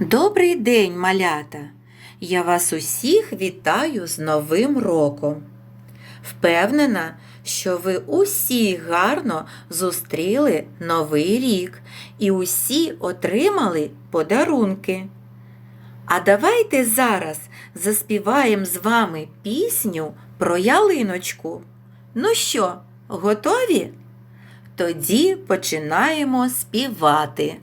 Добрий день, малята! Я вас усіх вітаю з Новим роком. Впевнена, що ви усі гарно зустріли Новий рік і усі отримали подарунки. А давайте зараз заспіваємо з вами пісню про ялиночку. Ну що, готові? Тоді починаємо співати.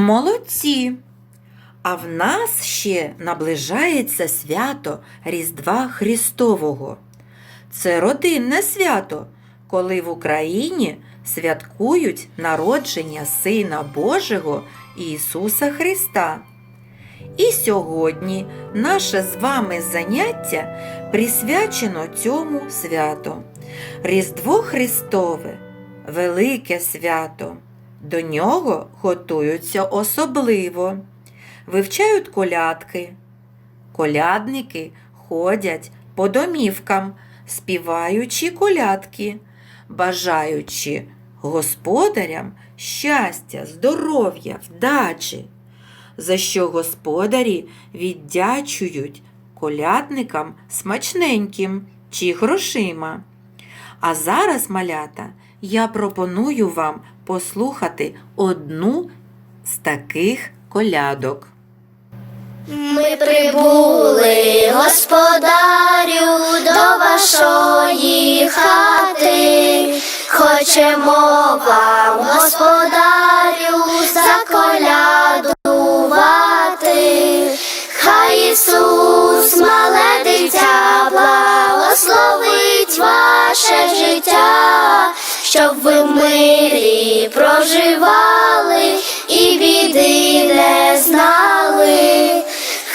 Молодці! А в нас ще наближається свято Різдва Христового. Це родинне свято, коли в Україні святкують народження Сина Божого Ісуса Христа. І сьогодні наше з вами заняття присвячено цьому святу. Різдво Христове велике свято. До нього готуються особливо, вивчають колядки. Колядники ходять по домівкам, співаючи колядки, бажаючи господарям щастя, здоров'я, вдачі, за що господарі віддячують колядникам смачненьким чи грошима. А зараз, малята, я пропоную вам послухати одну з таких колядок. Ми прибули, господарю, до вашої хати. Хочемо вам, господарю, заколядувати. Хай Ісус, мале дитя, благословить. ваше життя, щоб ви в мирі проживали і біди не знали.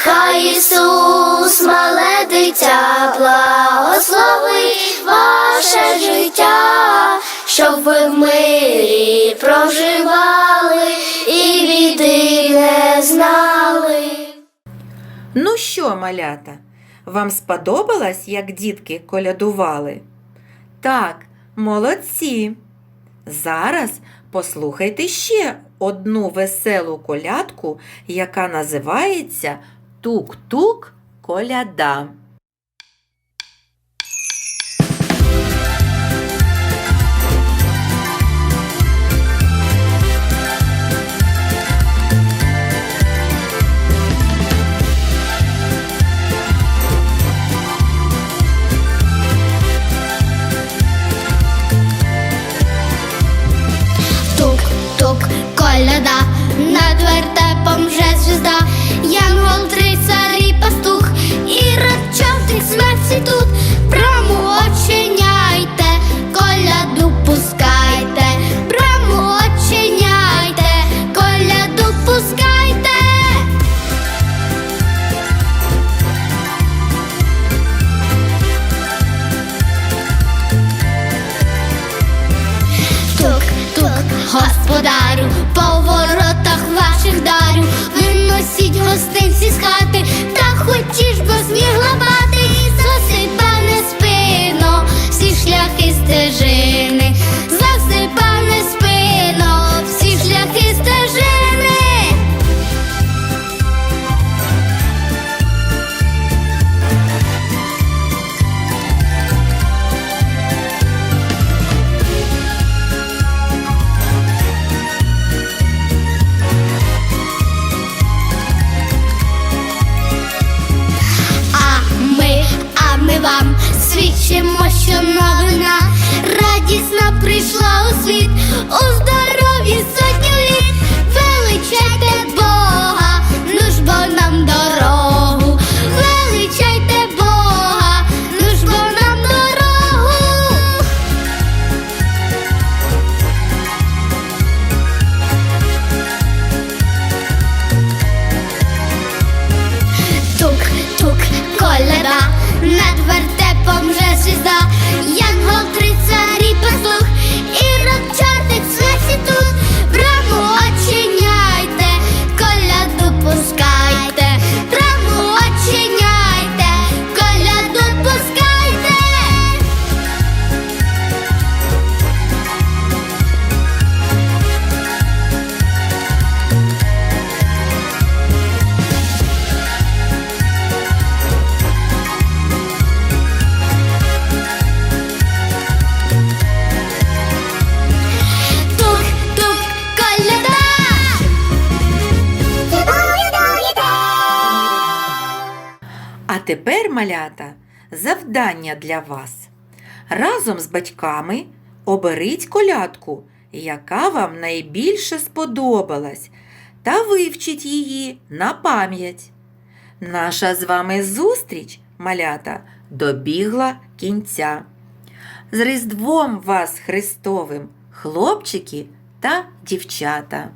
Хай Ісус, мале дитя, благословить ваше життя, щоб ви в мирі проживали і біди не знали. Ну що, малята, вам сподобалось, як дітки колядували? Так, молодці. Зараз послухайте ще одну веселу колядку, яка називається Тук-тук коляда. Вже звізда, Янгол, три свідчимо, що новина радісна прийшла у світ, у здоров'ї сотню літ. Тепер, малята, завдання для вас. Разом з батьками оберіть колядку, яка вам найбільше сподобалась, та вивчіть її на пам'ять. Наша з вами зустріч, малята, добігла кінця. З Різдвом вас Христовим, хлопчики та дівчата!